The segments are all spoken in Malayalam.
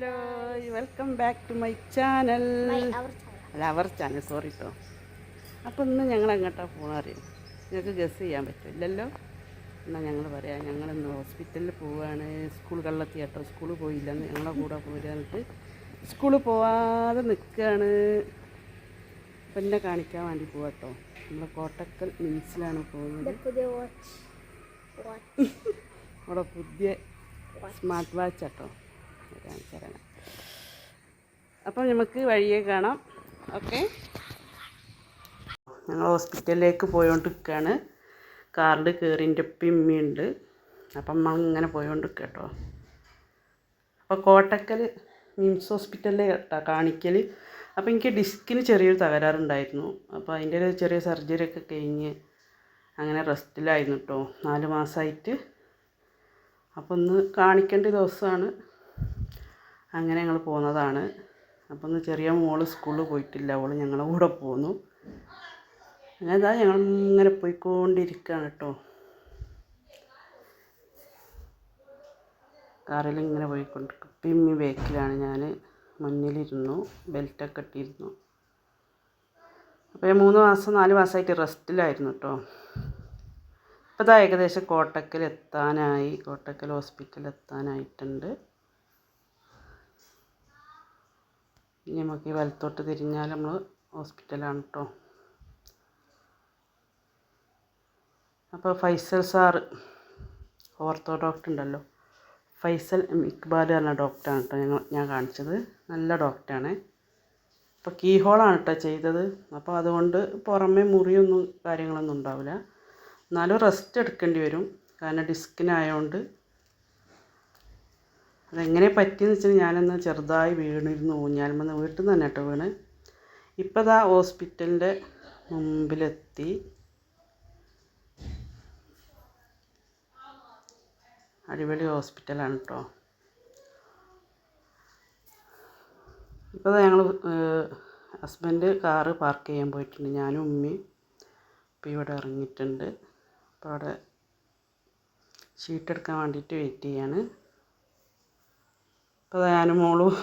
Hello welcome back to my channel അല്ല അവർ ചാനൽ സോറി കേട്ടോ അപ്പോൾ ഇന്ന് ഞങ്ങൾ എങ്ങോട്ടാണ് പോകണം അറിയാം? നിങ്ങൾക്ക് ഗസ് ചെയ്യാൻ പറ്റില്ലല്ലോ. എന്നാൽ ഞങ്ങൾ പറയാം ഞങ്ങളിന്ന് ഹോസ്പിറ്റലിൽ പോവുകയാണ് സ്കൂളുകളിലെത്തി കേട്ടോ സ്കൂളിൽ പോയില്ലെന്ന് ഞങ്ങളെ കൂടെ പോരാന്നിട്ട് സ്കൂളിൽ പോവാതെ നിൽക്കുകയാണ് അപ്പം എന്നെ കാണിക്കാൻ വേണ്ടി പോവാ കേട്ടോ നമ്മൾ കോട്ടക്കൽ മിൻസിലാണ് പോകുന്നത്. അവിടെ പുതിയ സ്മാർട്ട് വാച്ച് കേട്ടോ കാണിച്ചു അപ്പോൾ നമുക്ക് വഴിയെ കാണാം. ഓക്കെ. ഞങ്ങൾ ഹോസ്പിറ്റലിലേക്ക് പോയോണ്ടിരിക്കുകയാണ് കാറിൽ കയറിന്റെ ഉമ്മയുണ്ട് അപ്പം നമ്മൾ ഇങ്ങനെ പോയോണ്ടിരിക്കുക കേട്ടോ അപ്പോൾ കോട്ടക്കൽ മിംസ് ഹോസ്പിറ്റലിലെ കേട്ടോ കാണിക്കൽ. അപ്പോൾ എനിക്ക് ഡിസ്കിന് ചെറിയൊരു തകരാറുണ്ടായിരുന്നു. അപ്പോൾ അതിന്റെ ഒരു ചെറിയ സർജറി ഒക്കെ കഴിഞ്ഞ് അങ്ങനെ റെസ്റ്റിലായിരുന്നു കേട്ടോ. നാല് മാസമായിട്ട്. അപ്പോൾ ഒന്ന് കാണിക്കേണ്ട ദിവസമാണ്. അങ്ങനെ ഞങ്ങൾ പോകുന്നതാണ് അപ്പം ഒന്ന് ചെറിയ മോൾ സ്കൂളിൽ പോയിട്ടില്ല. അവൾ ഞങ്ങളെ കൂടെ പോന്നു. അങ്ങനെ ഇതാ ഞങ്ങൾ ഇങ്ങനെ പോയിക്കൊണ്ടിരിക്കുകയാണ് കേട്ടോ കാറിൽ ഇങ്ങനെ പോയിക്കൊണ്ടിരിക്കും പിമ്മി ബേക്കിലാണ്. ഞാൻ മുന്നിലിരുന്നു. ബെൽറ്റൊക്കെ ഇട്ടിരുന്നു. അപ്പോൾ മൂന്ന് മാസം നാല് മാസമായിട്ട് റെസ്റ്റിലായിരുന്നു കേട്ടോ ഇപ്പോൾ ഇതാ ഏകദേശം കോട്ടക്കൽ എത്താനായി കോട്ടക്കൽ ഹോസ്പിറ്റലിൽ എത്താനായിട്ടുണ്ട് ഇനി നമുക്ക് വലത്തോട്ട് തിരിഞ്ഞാൽ നമ്മൾ ഹോസ്പിറ്റലാണ് കേട്ടോ അപ്പോൾ ഫൈസൽ സാറ് ഓർത്തോ ഡോക്ടർ ഉണ്ടല്ലോ. ഫൈസൽ ഇക്ബാൽ പറഞ്ഞ ഡോക്ടറാണ് കേട്ടോ ഞങ്ങൾ ഞാൻ കാണിച്ചത്. നല്ല ഡോക്ടറാണ്. അപ്പോൾ കീ ഹോളാണ് കേട്ടോ ചെയ്തത്. അപ്പോൾ അതുകൊണ്ട് പുറമേ മുറിയൊന്നും കാര്യങ്ങളൊന്നും ഉണ്ടാവില്ല. എന്നാലും റെസ്റ്റ് എടുക്കേണ്ടി വരും. കാരണം ഡിസ്കിനായതുകൊണ്ട് അതെങ്ങനെ പറ്റിയെന്ന് വെച്ചാൽ ഞാനൊന്ന് ചെറുതായി വീണിരുന്നു ഊഞ്ഞാൽമെന്ന് വീട്ടിൽ നിന്ന് തന്നെ കേട്ടോ വീണ്. ഇപ്പോൾ ദാ ഹോസ്പിറ്റലിന്റെ മുമ്പിലെത്തി. അടിപൊളി ഹോസ്പിറ്റലാണ് കേട്ടോ. ഇപ്പോൾ ഞങ്ങൾ ഹസ്ബൻഡ് കാറ് പാർക്ക് ചെയ്യാൻ പോയിട്ടുണ്ട്. ഞാനും ഉമ്മയും ഇപ്പോൾ ഇവിടെ ഇറങ്ങിയിട്ടുണ്ട്. അപ്പോൾ അവിടെ ഷീറ്റ് എടുക്കാൻ വേണ്ടിയിട്ട് വെയിറ്റ് ചെയ്യാണ്. അപ്പോൾ ഞാനും മോളും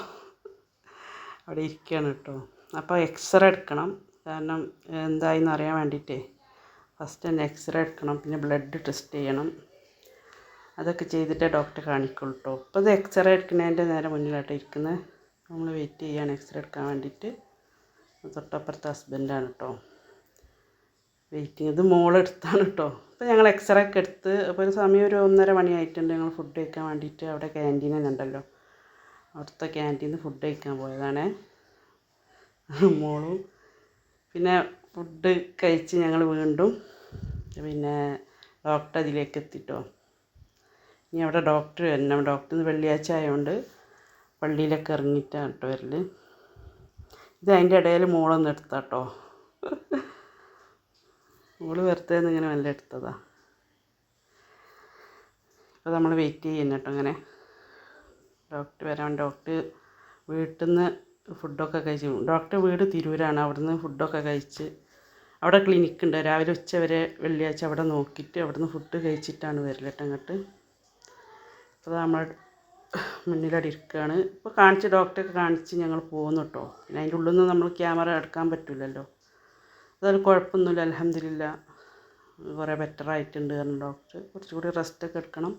അവിടെ ഇരിക്കുകയാണ് കേട്ടോ. അപ്പോൾ എക്സ്റേ എടുക്കണം. കാരണം എന്തായിന്ന് അറിയാൻ വേണ്ടിയിട്ടേ. ഫസ്റ്റ് തന്നെ എക്സ്റേ എടുക്കണം. പിന്നെ ബ്ലഡ് ടെസ്റ്റ് ചെയ്യണം. അതൊക്കെ ചെയ്തിട്ടേ ഡോക്ടറെ കാണിക്കുള്ളൂ കേട്ടോ. ഇപ്പോൾ ഇത് എക്സ്റേ എടുക്കുന്നതിന്റെ നേരെ മുന്നിലായിട്ട് ഇരിക്കുന്നത് നമ്മൾ വെയിറ്റ് ചെയ്യാണ് എക്സ്റേ എടുക്കാൻ വേണ്ടിയിട്ട്. തൊട്ടപ്പുറത്തെ ഹസ്ബൻഡാണ് കേട്ടോ. വെയിറ്റിംഗ് ഇത് മോളെടുത്താണ് കേട്ടോ. അപ്പോൾ ഞങ്ങൾ എക്സ്റേ ഒക്കെ എടുത്ത് അപ്പോൾ ഒരു സമയം ഒരു ഒന്നര മണിയായിട്ടുണ്ട് ഞങ്ങൾ ഫുഡ് കഴിക്കാൻ വേണ്ടിയിട്ട്. അവിടെ ക്യാന്റീനിൽ ഉണ്ടല്ലോ അവിടുത്തെ ക്യാന്റീന്ന് ഫുഡ് കഴിക്കാൻ പോയതാണ്. മോളും. പിന്നെ ഫുഡ് കഴിച്ച് ഞങ്ങൾ വീണ്ടും പിന്നെ ഡോക്ടർ അതിലേക്ക് എത്തിട്ടോ. ഇനി അവിടെ ഡോക്ടർ വരണം. ഡോക്ടർ വെള്ളിയാഴ്ച ആയതുകൊണ്ട് പള്ളിയിലൊക്കെ ഇറങ്ങിയിട്ടാണ് കേട്ടോ വരൽ ഇത് അതിന്റെ ഇടയിൽ മോളൊന്ന് എടുത്താട്ടോ. മോൾ വെറുതെ ഇങ്ങനെ മെല്ലെ എടുത്തതാ. അപ്പോൾ നമ്മൾ വെയിറ്റ് ചെയ്യുന്നു കേട്ടോ ഇങ്ങനെ. ഡോക്ടർ വരാൻ ഡോക്ടർ വീട്ടിൽ നിന്ന് ഫുഡൊക്കെ കഴിച്ച് ഡോക്ടർ വീട് തിരൂരാണ്. അവിടുന്ന് ഫുഡൊക്കെ കഴിച്ച് അവിടെ ക്ലിനിക്ക് ഉണ്ട്. രാവിലെ ഉച്ച വരെ വെള്ളിയാഴ്ച അവിടെ നോക്കിയിട്ട് നിന്ന് ഫുഡ് കഴിച്ചിട്ടാണ് വരൽ കേട്ടോ അങ്ങോട്ട് അപ്പോൾ നമ്മൾ മുന്നിലവിടെ ഇരിക്കുകയാണ് ഇപ്പോൾ കാണിച്ച് ഡോക്ടറെ കാണിച്ച് ഞങ്ങൾ പോകുന്നു കേട്ടോ പിന്നെ അതിന്റെ ഉള്ളിൽ നിന്ന് നമ്മൾ ക്യാമറ എടുക്കാൻ പറ്റില്ലല്ലോ അതൊരു കുഴപ്പമൊന്നുമില്ല. അലഹമില്ല കുറേ ബെറ്റർ ആയിട്ടുണ്ട് കാരണം ഡോക്ടർ. കുറച്ചുകൂടി റെസ്റ്റൊക്കെ എടുക്കണം.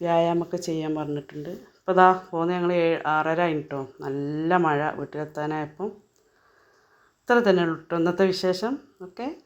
വ്യായാമമൊക്കെ ചെയ്യാൻ പറഞ്ഞിട്ടുണ്ട്. ഇപ്പോൾ ഇതാ പോകുന്ന ഞങ്ങൾ ഏഴ് ആറര ആയിട്ടോ. നല്ല മഴ വീട്ടിലെത്താനായപ്പം. ഇത്ര തന്നെ ഉള്ളൂ ഇന്നത്തെ വിശേഷം. ഓക്കെ.